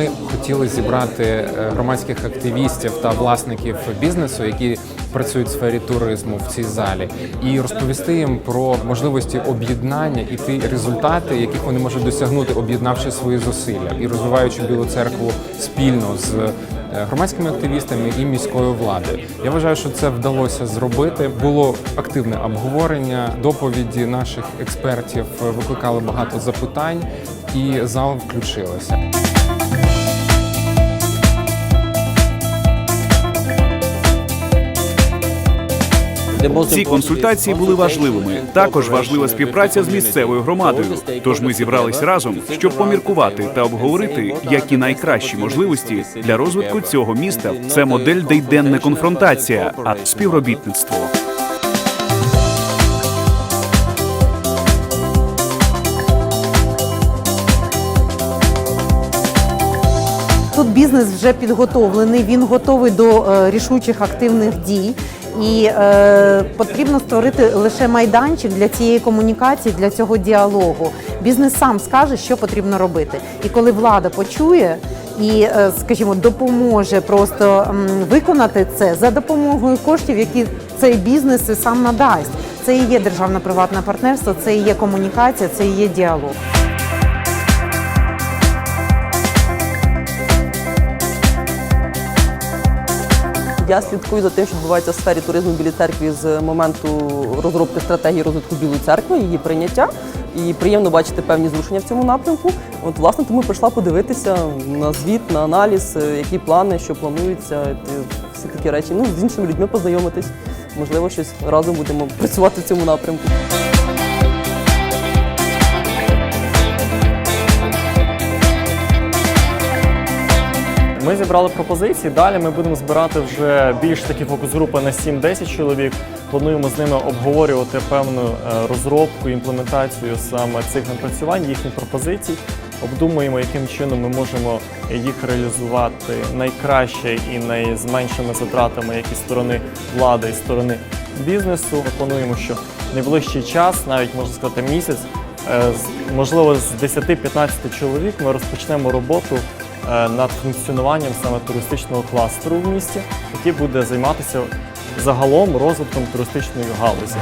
Ми хотіли зібрати е, громадських активістів та власників бізнесу, які працюють в сфері туризму в цій залі, і розповісти їм про можливості об'єднання і ті результати, яких вони можуть досягнути, об'єднавши свої зусилля і розвиваючи білу церкву спільно з е, громадськими активістами і міською владою. Я вважаю, що це вдалося зробити. Було активне обговорення, доповіді наших експертів е, викликали багато запитань, і зал включилося. Ці консультації були важливими. Також важлива співпраця з місцевою громадою. Тож ми зібрались разом, щоб поміркувати та обговорити, які найкращі можливості для розвитку цього міста. Це модель, де йде конфронтація, а співробітництво. Тут бізнес вже підготовлений, він готовий до е, рішучих активних дій. І е, потрібно створити лише майданчик для цієї комунікації, для цього діалогу. Бізнес сам скаже, що потрібно робити. І коли влада почує і, е, скажімо, допоможе просто м, виконати це за допомогою коштів, які цей бізнес сам надасть. Це і є державно-приватне партнерство, це і є комунікація, це і є діалог. Я слідкую за тим, що відбувається в сфері туризму Білій церкві з моменту розробки стратегії розвитку Білої церкви, її прийняття. І приємно бачити певні зрушення в цьому напрямку. От, власне, тому прийшла подивитися на звіт, на аналіз, е, які плани, що планується, всі такі речі. Ну, з іншими людьми познайомитись. Можливо, щось разом будемо працювати в цьому напрямку. Ми зібрали пропозиції. Далі ми будемо збирати вже більш такі фокус-групи на 7-10 чоловік. Плануємо з ними обговорювати певну е, розробку, імплементацію саме цих напрацювань, їхніх пропозицій. Обдумуємо, яким чином ми можемо їх реалізувати найкраще і най- з меншими затратами, як і сторони влади, і сторони бізнесу. Ми плануємо, що найближчий час, навіть можна сказати місяць, е, можливо, з 10-15 чоловік ми розпочнемо роботу над функціонуванням саме туристичного кластеру в місті, який буде займатися загалом розвитком туристичної галузі.